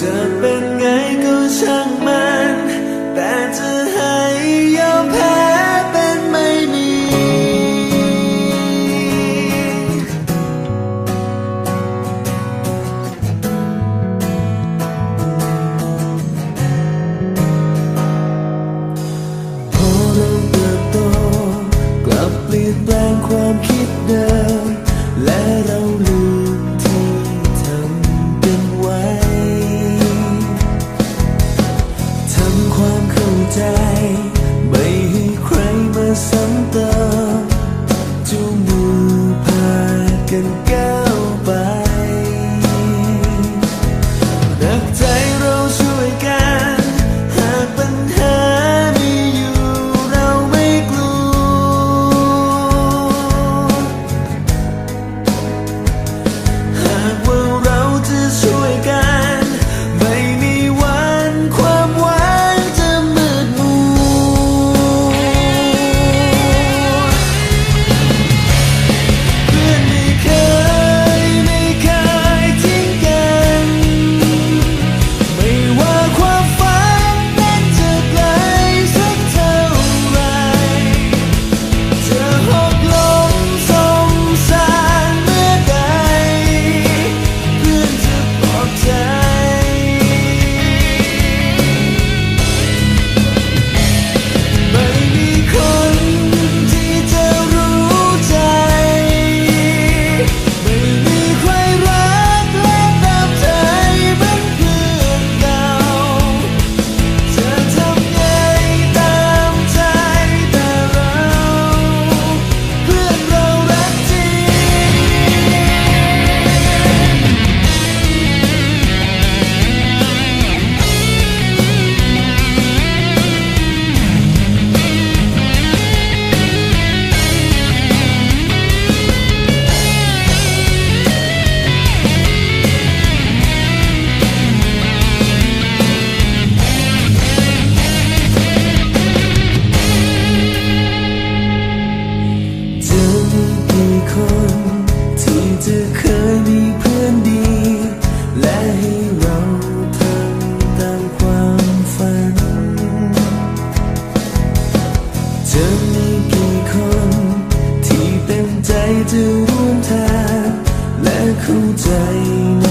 depend can get down จะร่วมทางและเข้าใจใน